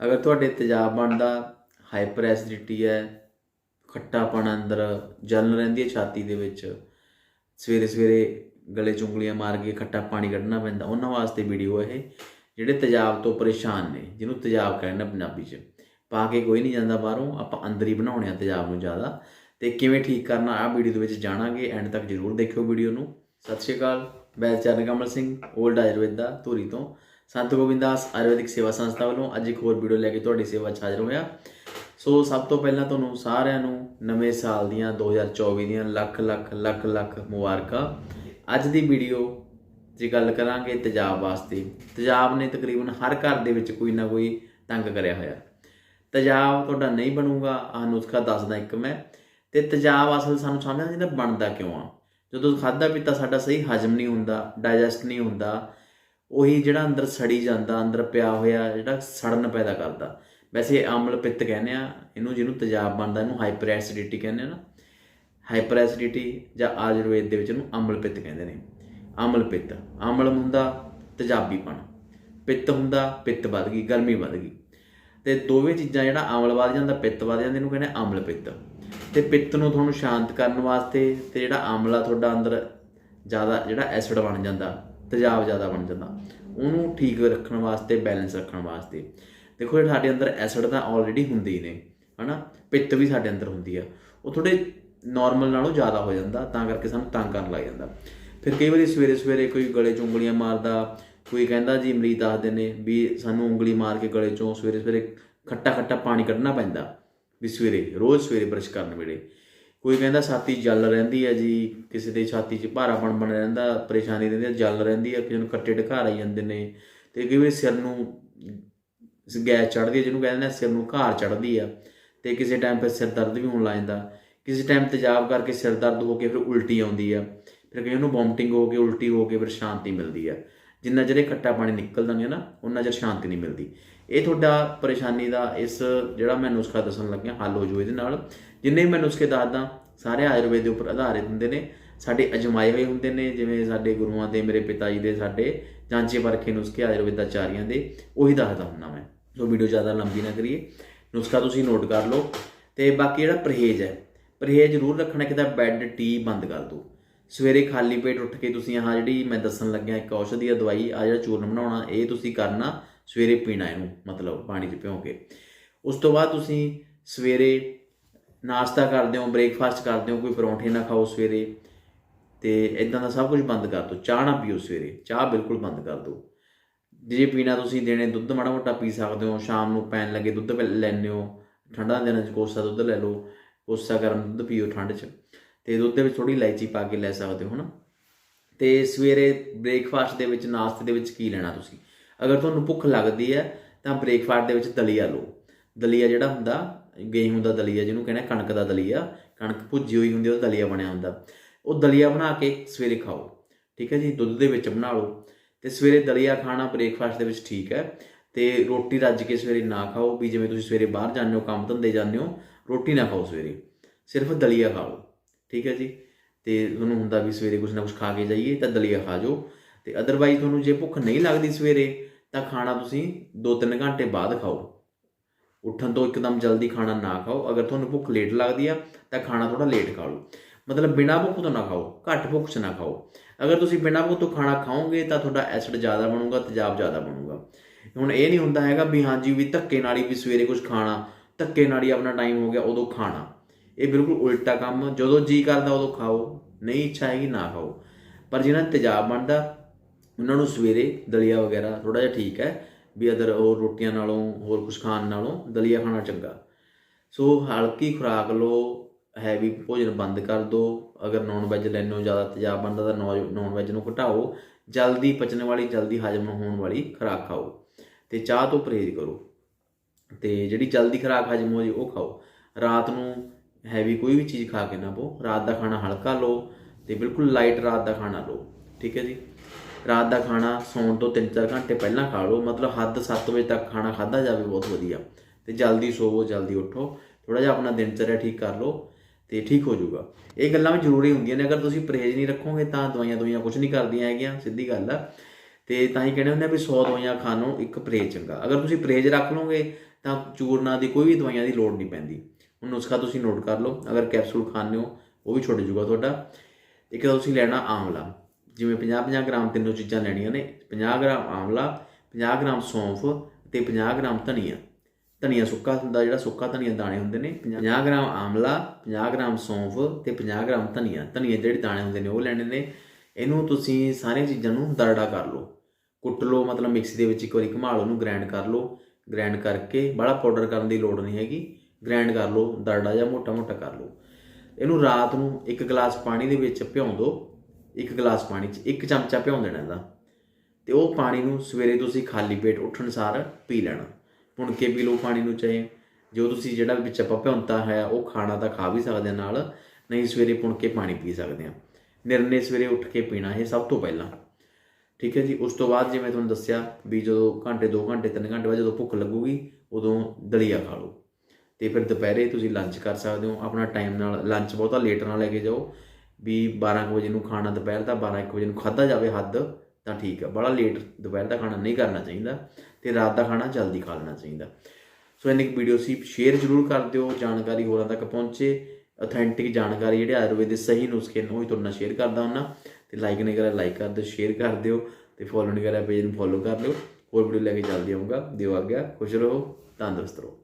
ਅਗਰ ਤੁਹਾਡੇ ਤੇਜ਼ਾਬ ਬਣਦਾ ਹਾਈਪਰ ਐਸਿਡਿਟੀ ਹੈ, ਖੱਟਾਪਣ ਅੰਦਰ ਜਲਨ ਰਹਿੰਦੀ ਹੈ ਛਾਤੀ ਦੇ ਵਿੱਚ, ਸਵੇਰੇ ਸਵੇਰੇ ਗਲੇ 'ਚ ਉਂਗਲੀਆਂ ਮਾਰ ਕੇ ਖੱਟਾ ਪਾਣੀ ਕੱਢਣਾ ਪੈਂਦਾ, ਉਹਨਾਂ ਵਾਸਤੇ ਵੀਡੀਓ ਇਹ, ਜਿਹੜੇ ਤੇਜ਼ਾਬ ਤੋਂ ਪਰੇਸ਼ਾਨ ਨੇ, ਜਿਹਨੂੰ ਤੇਜ਼ਾਬ ਕਹਿੰਦੇ ਨੇ ਪੰਜਾਬੀ 'ਚ। ਪਾ ਕੇ ਕੋਈ ਨਹੀਂ ਜਾਂਦਾ ਬਾਹਰੋਂ, ਆਪਾਂ ਅੰਦਰ ਹੀ ਬਣਾਉਣੇ ਆ ਤੇਜ਼ਾਬ ਨੂੰ ਜ਼ਿਆਦਾ। ਤੇ ਕਿਵੇਂ ਠੀਕ ਕਰਨਾ ਆ ਵੀਡੀਓ ਦੇ ਵਿੱਚ ਜਾਣਾਂਗੇ ਐਂਡ ਤੱਕ ਜਰੂਰ ਦੇਖਿਓ ਵੀਡੀਓ ਨੂੰ। ਸਤਿ ਸ਼੍ਰੀ ਅਕਾਲ ਮੈਂ ਚਰਨ ਕਮਲ ਸਿੰਘ 올ਡ ਆਯੁਰਵੇਦਾ ਧੂਰੀ ਤੋਂ। ਸੰਤ ਗੋਬਿੰਦਾਸ ਆਯੁਰਵੈਦਿਕ ਸੇਵਾ ਸੰਸਥਾ ਵੱਲੋਂ ਅੱਜ ਇੱਕ ਹੋਰ ਵੀਡੀਓ ਲੈ ਕੇ ਤੁਹਾਡੀ ਸੇਵਾ 'ਚ ਹਾਜ਼ਰ ਹੋਇਆ। ਸੋ ਸਭ ਤੋਂ ਪਹਿਲਾਂ ਤੁਹਾਨੂੰ ਸਾਰਿਆਂ ਨੂੰ ਨਵੇਂ ਸਾਲ ਦੀਆਂ 2024 ਦੀਆਂ ਲੱਖ ਲੱਖ ਲੱਖ ਲੱਖ ਮੁਬਾਰਕਾਂ। ਅੱਜ ਦੀ ਵੀਡੀਓ 'ਚ ਗੱਲ ਕਰਾਂਗੇ ਤੇਜ਼ਾਬ ਵਾਸਤੇ। ਤੇਜ਼ਾਬ ਨੇ ਤਕਰੀਬਨ ਹਰ ਘਰ ਦੇ ਵਿੱਚ ਕੋਈ ਨਾ ਕੋਈ ਤੰਗ ਕਰਿਆ ਹੋਇਆ। ਤੇਜ਼ਾਬ ਤੁਹਾਡਾ ਨਹੀਂ ਬਣੂਗਾ, ਆਹ ਨੁਸਖਾ ਦੱਸਦਾ ਇੱਕ ਮੈਂ। ਤੇ ਤੇਜ਼ਾਬ ਅਸਲ ਸਾਨੂੰ ਸਮਝਣਾ ਚਾਹੀਦਾ ਬਣਦਾ ਕਿਉਂ ਆ? ਜਦੋਂ ਖਾਦਾ ਪੀਤਾ ਸਾਡਾ ਸਹੀ ਹਜਮ ਨਹੀਂ ਹੁੰਦਾ ਡਾਈਜੈਸਟ ਨਹੀਂ ਹੁੰਦਾ ਉਹੀ ਜਿਹੜਾ ਅੰਦਰ ਸੜੀ ਜਾਂਦਾ, ਅੰਦਰ ਪਿਆ ਹੋਇਆ ਜਿਹੜਾ ਸੜਨ ਪੈਦਾ ਕਰਦਾ। ਵੈਸੇ ਇਹ ਅਮਲ ਪਿੱਤ ਕਹਿੰਦੇ ਆ, ਇਹਨੂੰ ਜਿਹਨੂੰ ਤੇਜ਼ਾਬ ਬਣਦਾ, ਇਹਨੂੰ ਹਾਈਪਰ ਐਸਿਡਿਟੀ ਕਹਿੰਦੇ ਆ ਨਾ। ਹਾਈਪਰ ਐਸਿਡਿਟੀ ਜਾਂ ਆਯੁਰਵੇਦ ਦੇ ਵਿੱਚ ਇਹਨੂੰ ਅਮਲ ਪਿੱਤ ਕਹਿੰਦੇ ਨੇ। ਅਮਲ ਪਿੱਤ, ਅਮਲ ਹੁੰਦਾ ਤੇਜ਼ਾਬੀਪਣ। ਪਿੱਤ ਹੁੰਦਾ ਪਿੱਤ ਵੱਧ ਗਈ, ਗਰਮੀ ਵੱਧ ਗਈ। ਤੇ ਦੋਵੇਂ ਚੀਜ਼ਾਂ ਜਿਹੜਾ ਅਮਲ ਵੱਧ ਜਾਂਦਾ, ਪਿੱਤ ਵੱਧ ਜਾਂਦਾ, ਇਹਨੂੰ ਕਹਿੰਦੇ ਆ ਅਮਲ ਪਿੱਤ। ਤੇ ਪਿੱਤ ਨੂੰ ਤੁਹਾਨੂੰ ਸ਼ਾਂਤ ਕਰਨ ਵਾਸਤੇ ਤੇ ਜਿਹੜਾ ਆਮਲਾ ਤੁਹਾਡਾ ਅੰਦਰ ਜ਼ਿਆਦਾ ਜਿਹੜਾ ਐਸਿਡ ਬਣ ਜਾਂਦਾ। ਤੇਜ਼ਾਬ ਜ਼ਿਆਦਾ ਬਣ ਜਾਂਦਾ। ਉਹਨੂੰ ਠੀਕ ਰੱਖਣ ਵਾਸਤੇ ਬੈਲੈਂਸ ਰੱਖਣ ਵਾਸਤੇ। ਦੇਖੋ ਜਿਹੜਾ ਸਾਡੇ ਅੰਦਰ ਐਸਿਡ ਤਾਂ ਆਲਰੇਡੀ ਹੁੰਦੇ ਹੀ ਨੇ, ਹਨਾ? ਪਿੱਤ ਵੀ ਸਾਡੇ ਅੰਦਰ ਹੁੰਦੀ ਆ। ਉਹ ਥੋੜੇ ਨਾਰਮਲ ਨਾਲੋਂ ਜ਼ਿਆਦਾ ਹੋ ਜਾਂਦਾ, ਤਾਂ ਕਰਕੇ ਸਾਨੂੰ ਤੰਗ ਕਰਨ ਲੱਗ ਜਾਂਦਾ। ਫਿਰ ਕਈ ਵਾਰੀ ਸਵੇਰੇ ਸਵੇਰੇ ਕੋਈ ਗਲੇ 'ਚ ਉਂਗਲੀਆਂ ਮਾਰਦਾ, ਕੋਈ ਕਹਿੰਦਾ ਜੀ, ਮਰੀਜ਼ ਦੱਸਦੇ ਨੇ ਵੀ ਸਾਨੂੰ ਉਂਗਲੀ ਮਾਰ ਕੇ ਗਲੇ 'ਚੋਂ ਸਵੇਰੇ ਸਵੇਰੇ ਖੱਟਾ ਖੱਟਾ ਪਾਣੀ ਕੱਢਣਾ ਪੈਂਦਾ, ਵੀ ਸਵੇਰੇ, ਰੋਜ਼ ਸਵੇਰੇ ਬਰਸ਼ ਕਰਨ ਵੇਲੇ। ਕੋਈ ਕਹਿੰਦਾ ਛਾਤੀ ਜਲ ਰਹਿੰਦੀ ਹੈ ਜੀ, ਕਿਸੇ ਦੇ ਛਾਤੀ 'ਚ ਭਾਰਾਪਣ ਬਣ ਰਹਿੰਦਾ, ਪਰੇਸ਼ਾਨੀ ਰਹਿੰਦੀ ਹੈ, ਜਲ ਰਹਿੰਦੀ ਹੈ, ਕਿਸੇ ਨੂੰ ਕੱਟੇ ਢਕਾਰ ਆਈ ਜਾਂਦੇ ਨੇ। ਤੇ ਕਈ ਵਾਰੀ ਸਿਰ ਨੂੰ ਗੈਸ ਚੜ੍ਹਦੀ ਹੈ, ਜਿਹਨੂੰ ਕਹਿੰਦੇ ਨੇ ਸਿਰ ਨੂੰ ਘਾਰ ਚੜ੍ਹਦੀ ਆ। ਤੇ ਕਿਸੇ ਟਾਈਮ 'ਤੇ ਸਿਰ ਦਰਦ ਵੀ ਹੋਣ ਲੱਗ ਜਾਂਦਾ। ਕਿਸੇ ਟਾਈਮ ਤੇਜ਼ਾਬ ਕਰਕੇ ਸਿਰ ਦਰਦ ਹੋ ਕੇ ਫਿਰ ਉਲਟੀ ਆਉਂਦੀ ਆ। ਫਿਰ ਕਈ ਨੂੰ ਵੋਮਟਿੰਗ ਹੋ ਕੇ, ਉਲਟੀ ਹੋ ਕੇ ਫਿਰ ਸ਼ਾਂਤੀ ਮਿਲਦੀ ਆ। ਜਿੰਨਾ ਚਿਰ ਇਹ ਖੱਟਾ ਪਾਣੀ ਨਿਕਲਦਾ ਨਹੀਂ ਨਾ ਉਹਨਾਂ ਚਿਰ ਸ਼ਾਂਤੀ ਨਹੀਂ ਮਿਲਦੀ। ਇਹ ਤੁਹਾਡਾ ਪਰੇਸ਼ਾਨੀ ਦਾ ਇਸ ਜਿਹੜਾ ਮੈਂ ਨੁਸਖਾ ਦੱਸਣ ਲੱਗਿਆ, ਹੱਲ ਹੋ ਜੂ ਇਹਦੇ ਨਾਲ। ਜਿੰਨੇ ਵੀ ਮੈਂ ਨੁਸਖੇ ਦੱਸਦਾ, ਸਾਰੇ ਆਯੁਰਵੇਦ ਦੇ ਉੱਪਰ ਆਧਾਰਿਤ ਹੁੰਦੇ ਨੇ। ਸਾਡੇ ਅਜਮਾਏ ਹੋਏ ਹੁੰਦੇ ਨੇ, ਜਿਵੇਂ ਸਾਡੇ ਗੁਰੂਆਂ ਦੇ, ਮੇਰੇ ਪਿਤਾ ਜੀ ਦੇ, ਸਾਡੇ ਜਾਂਚੇ ਵਰਖੇ ਨੁਸਖੇ ਆਯੁਰਵੇਦਾਚਾਰੀਆਂ ਦੇ, ਉਹੀ ਦੱਸਦਾ ਹੁੰਦਾ ਮੈਂ। ਸੋ ਵੀਡੀਓ ਜ਼ਿਆਦਾ ਲੰਬੀ ਨਾ ਕਰੀਏ। ਨੁਸਖਾ ਤੁਸੀਂ ਨੋਟ ਕਰ ਲਓ। ਤੇ ਬਾਕੀ ਜਿਹੜਾ ਪਰਹੇਜ਼ ਹੈ, ਪਰਹੇਜ਼ ਜ਼ਰੂਰ ਰੱਖਣਾ ਕਿ ਤਾਂ ਬੈੱਡ, ਟੀ ਬੰਦ ਕਰ ਦਿਓ। ਸਵੇਰੇ ਖਾਲੀ ਪੇਟ ਉੱਠ ਕੇ ਤੁਸੀਂ ਆਹ ਜਿਹੜੀ ਮੈਂ ਦੱਸਣ ਲੱਗਿਆ, ਇੱਕ ਔਸ਼ਧੀ ਦਵਾਈ ਆ ਜਿਹੜਾ ਚੂਰਨ ਬਣਾਉਣਾ, ਇਹ ਤੁਸੀਂ ਕਰਨਾ। ਸਵੇਰੇ ਪੀਣਾ ਇਹਨੂੰ, ਮਤਲਬ ਪਾਣੀ 'ਚ ਭਿਓ ਕੇ। ਉਸ ਤੋਂ ਬਾਅਦ ਤੁਸੀਂ ਸਵੇਰੇ ਨਾਸ਼ਤਾ ਕਰਦੇ ਹੋ, ਬ੍ਰੇਕਫਾਸਟ ਕਰਦੇ ਹੋ, ਕੋਈ ਪਰੌਂਠੇ ਨਾ ਖਾਓ ਸਵੇਰੇ, ਤੇ ਇਦਾਂ ਦਾ ਸਭ ਕੁਝ ਬੰਦ ਕਰ ਦਿਓ। ਚਾਹ ਨਾ ਪੀਓ ਸਵੇਰੇ, ਚਾਹ ਬਿਲਕੁਲ ਬੰਦ ਕਰ ਦਿਓ। ਜੇ ਪੀਣਾ ਤੁਸੀਂ ਦੇਣੇ ਦੁੱਧ ਮਾੜਾ ਮੋਟਾ ਪੀ ਸਕਦੇ ਹੋ, ਸ਼ਾਮ ਨੂੰ ਪੈਣ ਲੱਗੇ ਦੁੱਧ ਪੀ ਲੈਂਦੇ ਹੋ, ਠੰਡਾ ਦਿਨਾਂ 'ਚ ਕੋਸਾ ਦੁੱਧ ਲੈ ਲਓ, ਕੋਸਾ ਗਰਮ ਦੁੱਧ ਪੀਓ ਠੰਡ 'ਚ, ਤੇ ਦੁੱਧ ਦੇ ਵਿੱਚ ਥੋੜੀ ਇਲਾਇਚੀ ਪਾ ਕੇ ਲੈ ਸਕਦੇ ਹੋ ਨਾ ਤੇ ਸਵੇਰੇ ਬ੍ਰੇਕਫਾਸਟ ਦੇ ਵਿੱਚ, ਨਾਸ਼ਤੇ ਦੇ ਵਿੱਚ ਕੀ ਲੈਣਾ ਤੁਸੀਂ? ਅਗਰ ਤੁਹਾਨੂੰ ਭੁੱਖ ਲੱਗਦੀ ਹੈ, ਤਾਂ ਬ੍ਰੇਕਫਾਸਟ ਦੇ ਵਿੱਚ ਦਲੀਆ ਲਓ। ਦਲੀਆ ਜਿਹੜਾ ਹੁੰਦਾ, ਗੇਹੂੰ ਦਾ ਦਲੀਆ ਜਿਹਨੂੰ ਕਹਿੰਦੇ ਕਣਕ ਦਾ ਦਲੀਆ। ਕਣਕ ਭੁੱਜੀ ਹੋਈ ਹੁੰਦੀ ਉਹਦਾ ਦਲੀਆ ਬਣਿਆ ਹੁੰਦਾ। ਉਹ ਦਲੀਆ ਬਣਾ ਕੇ ਸਵੇਰੇ ਖਾਓ। ਠੀਕ ਹੈ ਜੀ? ਦੁੱਧ ਦੇ ਵਿੱਚ ਬਣਾ ਲਓ। ਤੇ ਸਵੇਰੇ ਦਲੀਆ ਖਾਣਾ ਬ੍ਰੇਕਫਾਸਟ ਦੇ ਵਿੱਚ ਠੀਕ ਹੈ। ਤੇ ਰੋਟੀ ਰੱਜ ਕੇ ਸਵੇਰੇ ਨਾ ਖਾਓ ਵੀ ਜਿਵੇਂ ਤੁਸੀਂ ਸਵੇਰੇ ਬਾਹਰ ਜਾਂਦੇ ਹੋ, ਕੰਮ ਧੰਦੇ ਜਾਂਦੇ ਹੋ, ਰੋਟੀ ਨਾ ਖਾਓ ਸਵੇਰੇ। ਸਿਰਫ ਦਲੀਆ ਖਾ ਲਓ। ਠੀਕ ਹੈ ਜੀ? ਤੇ ਤੁਹਾਨੂੰ ਹੁੰਦਾ ਵੀ ਸਵੇਰੇ ਕੁਝ ਨਾ ਕੁਝ ਖਾ ਕੇ ਜਾਈਏ, ਤਾਂ ਦਲੀਆ ਖਾ ਜਾਓ। ਤੇ ਅਦਰਵਾਈਜ਼ ਤੁਹਾਨੂੰ ਜੇ ਭੁੱਖ ਨਹੀਂ ਲੱਗਦੀ ਸਵੇਰੇ ਤਾਂ ਖਾਣਾ ਤੁਸੀਂ 2-3 ਘੰਟੇ ਬਾਅਦ ਖਾਓ। ਉੱਠਣ ਤੋਂ ਇੱਕਦਮ ਜਲਦੀ ਖਾਣਾ ਨਾ ਖਾਓ। ਅਗਰ ਤੁਹਾਨੂੰ ਭੁੱਖ ਲੇਟ ਲੱਗਦੀ ਆ, ਤਾਂ ਖਾਣਾ ਥੋੜਾ ਲੇਟ ਖਾ ਲਓ। ਮਤਲਬ ਬਿਨਾਂ ਭੁੱਖ ਤੋਂ ਨਾ ਖਾਓ, ਘੱਟ ਭੁੱਖ 'ਚ ਨਾ ਖਾਓ। ਅਗਰ ਤੁਸੀਂ ਬਿਨਾਂ ਭੁੱਖ ਤੋਂ ਖਾਣਾ ਖਾਓਗੇ, ਤਾਂ ਤੁਹਾਡਾ ਐਸਿਡ ਜ਼ਿਆਦਾ ਬਣੂਗਾ, ਤੇਜ਼ਾਬ ਜ਼ਿਆਦਾ ਬਣੂਗਾ। ਹੁਣ ਇਹ ਨਹੀਂ ਹੁੰਦਾ ਹੈਗਾ ਵੀ ਹਾਂਜੀ ਵੀ ਧੱਕੇ ਨਾਲ ਹੀ ਵੀ ਸਵੇਰੇ ਕੁਝ ਖਾਣਾ, ਧੱਕੇ ਨਾਲ ਹੀ ਆਪਣਾ ਟਾਈਮ ਹੋ ਗਿਆ, ਉਦੋਂ ਖਾਣਾ। ਇਹ ਬਿਲਕੁਲ ਉਲਟਾ ਕੰਮ, ਜਦੋਂ ਜੀ ਕਰਦਾ ਉਦੋਂ ਖਾਓ, ਨਹੀਂ ਇੱਛਾ ਹੈਗੀ ਨਾ ਖਾਓ। ਪਰ ਜਿਹਨਾਂ ਤੇਜ਼ਾਬ ਬਣਦਾ ਉਹਨਾਂ ਨੂੰ ਸਵੇਰੇ ਦਲੀਆ ਵਗੈਰਾ ਥੋੜਾ ਜਿਹਾ ਠੀਕ ਹੈ ਵੀ ਅਦਰ ਹੋਰ ਰੋਟੀਆਂ ਨਾਲੋਂ, ਹੋਰ ਕੁਝ ਖਾਣ ਨਾਲੋਂ ਦਲੀਆ ਖਾਣਾ ਚੰਗਾ। ਸੋ ਹਲਕੀ ਖੁਰਾਕ ਲਓ, ਹੈਵੀ ਭੋਜਨ ਬੰਦ ਕਰ ਦਿਓ ਅਗਰ ਨੌਨ ਵੈਜ ਹੋ, ਜ਼ਿਆਦਾ ਤੇਜ਼ਾਬ ਬਣਦਾ ਤਾਂ ਨੌਨ ਵੈਜ ਨੂੰ ਘਟਾਓ। ਜਲਦੀ ਪਚਣ ਵਾਲੀ, ਜਲਦੀ ਹਜਮ ਹੋਣ ਵਾਲੀ ਖੁਰਾਕ ਖਾਓ ਤੇ ਚਾਹ ਤੋਂ ਪਰਹੇਜ਼ ਕਰੋ ਤੇ ਜਿਹੜੀ ਜਲਦੀ ਖੁਰਾਕ ਹਜਮ ਹੋ ਜੀ ਉਹ ਖਾਓ। ਰਾਤ ਨੂੰ ਹੈਵੀ ਕੋਈ ਵੀ ਚੀਜ਼ ਖਾ ਕੇ ਨਾ ਪੋ ਰਾਤ ਦਾ ਖਾਣਾ ਹਲਕਾ ਲਓ ਤੇ ਬਿਲਕੁਲ ਲਾਈਟ ਰਾਤ ਦਾ ਖਾਣਾ ਲਓ। ਠੀਕ ਹੈ ਜੀ? ਰਾਤ ਦਾ ਖਾਣਾ ਸੌਣ ਤੋਂ 3-4 ਘੰਟੇ ਪਹਿਲਾਂ ਖਾ ਲਓ। ਮਤਲਬ ਹੱਦ 7 ਵਜੇ ਤੱਕ ਖਾਣਾ ਖਾਦਾ ਜਾਵੇ ਬਹੁਤ ਵਧੀਆ। ਤੇ ਜਲਦੀ ਸੋਵੋ, ਜਲਦੀ ਉੱਠੋ। ਥੋੜਾ ਜਿਹਾ ਆਪਣਾ ਦਿਨਚਰਿਆ ਠੀਕ ਕਰ ਲਓ ਤੇ ਠੀਕ ਹੋ ਜਾਊਗਾ। ਇਹ ਗੱਲਾਂ ਵੀ ਜ਼ਰੂਰੀ ਹੁੰਦੀਆਂ ਨੇ। ਅਗਰ ਤੁਸੀਂ ਪਰਹੇਜ਼ ਨਹੀਂ ਰੱਖੋਗੇ ਤਾਂ ਦਵਾਈਆਂ ਦਵਾਈਆਂ ਕੁਝ ਨਹੀਂ ਕਰਦੀਆਂ ਹੈਗੀਆਂ, ਸਿੱਧੀ ਗੱਲ ਆ। ਤੇ ਤਾਂ ਹੀ ਕਹਿੰਦੇ ਹੁੰਦੇ ਆ ਵੀ 100 ਦਵਾਈਆਂ ਖਾਣ ਨੂੰ ਇੱਕ ਪਰਹੇਜ਼ ਚੰਗਾ। ਅਗਰ ਤੁਸੀਂ ਪਰਹੇਜ਼ ਰੱਖ ਲਓਗੇ ਤਾਂ ਚੂਰਨਾ ਦੀ ਕੋਈ ਵੀ ਦਵਾਈਆਂ ਦੀ ਲੋੜ ਨਹੀਂ ਪੈਂਦੀ। ਹੁਣ ਨੁਸਖਾ ਤੁਸੀਂ ਨੋਟ ਕਰ ਲਓ। ਅਗਰ ਕੈਪਸੂਲ ਖਾਂਦੇ ਹੋ, ਉਹ ਵੀ ਛੁੱਟ ਜੂਗਾ ਤੁਹਾਡਾ। ਇੱਕ ਤਾਂ ਤੁਸੀਂ ਲੈਣਾ ਆਮਲਾ। ਜਿਵੇਂ 50-50 ਗ੍ਰਾਮ ਤਿੰਨੋਂ ਚੀਜ਼ਾਂ ਲੈਣੀਆਂ ਨੇ 50 ਗ੍ਰਾਮ ਆਮਲਾ 50 ਗ੍ਰਾਮ ਸੌਂਫ ਤੇ 50 ਗ੍ਰਾਮ ਧਨੀਆ। ਧਨੀਆ ਸੁੱਕਾ ਹੁੰਦਾ, ਜਿਹੜਾ ਸੁੱਕਾ ਧਨੀਆ ਦਾਣੇ ਹੁੰਦੇ ਨੇ 50 ਗ੍ਰਾਮ ਆਮਲਾ 50 ਗ੍ਰਾਮ ਸੌਂਫ ਤੇ 50 ਗ੍ਰਾਮ ਧਨੀਆ। ਧਨੀਆ ਜਿਹੜੇ ਦਾਣੇ ਹੁੰਦੇ ਨੇ, ਉਹ ਲੈਣੇ ਨੇ। ਇਹਨੂੰ ਤੁਸੀਂ ਸਾਰੀਆਂ ਚੀਜ਼ਾਂ ਨੂੰ ਦਰੜਾ ਕਰ ਲਓ। ਕੁੱਟ ਲਓ, ਮਤਲਬ ਮਿਕਸੀ ਦੇ ਵਿੱਚ ਇੱਕ ਵਾਰੀ ਘੁਮਾ ਲਓ, ਉਹਨੂੰ ਗ੍ਰਾਈਂਡ ਕਰ ਲਓ। ਗ੍ਰਾਈਂਡ ਕਰਕੇ ਬੜਾ ਪਾਊਡਰ ਕਰਨ ਦੀ ਲੋੜ ਨਹੀਂ ਹੈਗੀ। ਗ੍ਰਾਈਂਡ ਕਰ ਲਓ, ਦਰੜਾ ਜਾਂ ਮੋਟਾ ਮੋਟਾ ਕਰ ਲਓ। ਇਹਨੂੰ ਰਾਤ ਨੂੰ ਇੱਕ ਗਲਾਸ ਪਾਣੀ ਦੇ ਵਿੱਚ ਭਿਉਂ ਦਿਓ ਇੱਕ ਗਲਾਸ ਪਾਣੀ 'ਚ ਇੱਕ ਚਮਚਾ ਭਿਉਂ ਦੇਣਾ ਇਹਦਾ। ਤੇ ਉਹ ਪਾਣੀ ਨੂੰ ਸਵੇਰੇ ਤੁਸੀਂ ਖਾਲੀ ਪੇਟ ਉੱਠਣ ਸਾਰ ਪੀ ਲੈਣਾ। ਪੁਣ ਕੇ ਪੀ ਲਓ ਪਾਣੀ ਨੂੰ ਚਾਹੇ, ਜੋ ਤੁਸੀਂ ਜਿਹੜਾ ਵਿੱਚ ਆਪਾਂ ਭਿਉਂਤਾ ਹੈ, ਉਹ ਖਾਣਾ ਤਾਂ ਖਾ ਵੀ ਸਕਦੇ ਨਾਲ, ਨਹੀਂ ਸਵੇਰੇ ਪੁਣ ਕੇ ਪਾਣੀ ਪੀ ਸਕਦੇ ਹਾਂ ਨਿਰਣੇ ਸਵੇਰੇ ਉੱਠ ਕੇ ਪੀਣਾ ਇਹ ਸਭ ਤੋਂ ਪਹਿਲਾਂ। ਠੀਕ ਹੈ ਜੀ, ਉਸ ਤੋਂ ਬਾਅਦ ਜਿਵੇਂ ਤੁਹਾਨੂੰ ਦੱਸਿਆ ਵੀ ਜਦੋਂ ਘੰਟੇ 2 ਘੰਟੇ 3 ਘੰਟੇ ਬਾਅਦ ਜਦੋਂ ਭੁੱਖ ਲੱਗੂਗੀ, ਉਦੋਂ ਦਲੀਆ ਖਾ ਲਓ। ਤੇ ਫਿਰ ਦੁਪਹਿਰੇ ਤੁਸੀਂ ਲੰਚ ਕਰ ਸਕਦੇ ਹੋ। ਆਪਣਾ ਟਾਈਮ ਨਾਲ ਲੰਚ ਬਹੁਤਾ ਲੇਟ ਨਾ ਲੈ ਕੇ ਜਾਓ। ਵੀ 12 ਕੁ ਵਜੇ ਨੂੰ ਖਾਣਾ ਦੁਪਹਿਰ ਦਾ 12 1 ਵਜੇ ਨੂੰ ਖਾਧਾ ਜਾਵੇ ਹੱਦ, ਤਾਂ ਠੀਕ ਹੈ ਬੜਾ ਲੇਟ ਦੁਪਹਿਰ ਦਾ ਖਾਣਾ ਨਹੀਂ ਕਰਨਾ ਚਾਹੀਦਾ ਤੇ ਰਾਤ ਦਾ ਖਾਣਾ ਜਲਦੀ ਖਾ ਲੈਣਾ ਚਾਹੀਦਾ। ਸੋ ਇੰਨੀ ਕੁ ਵੀਡੀਓ ਸੀ ਸ਼ੇਅਰ ਜ਼ਰੂਰ ਕਰ ਦਿਓ, ਜਾਣਕਾਰੀ ਹੋਰਾਂ ਤੱਕ ਪਹੁੰਚੇ। ਅਥੈਂਟਿਕ ਜਾਣਕਾਰੀ ਜਿਹੜੇ ਆਯੁਰਵੇਦ ਦੇ ਸਹੀ ਨੁਸਖੇ ਨੇ, ਉਹ ਹੀ ਤੁਹਾਡੇ ਨਾਲ ਸ਼ੇਅਰ ਕਰਦਾ ਹੁੰਨਾ। ਤੇ ਲਾਈਕ ਨਹੀਂ ਕਰਿਆ ਲਾਈਕ ਕਰ ਦਿਓ ਸ਼ੇਅਰ ਕਰ ਦਿਓ ਤੇ ਫੋਲੋ ਨਹੀਂ ਕਰਿਆ ਪੇਜ ਨੂੰ ਫੋਲੋ ਕਰ ਲਿਓ ਹੋਰ ਵੀਡੀਓ ਲੈ ਕੇ ਜਲਦੀ ਆਉਂਗਾ ਦਿਓ ਆਗਿਆ, ਖੁਸ਼ ਰਹੋ, ਤੰਦਰੁਸਤ ਰਹੋ।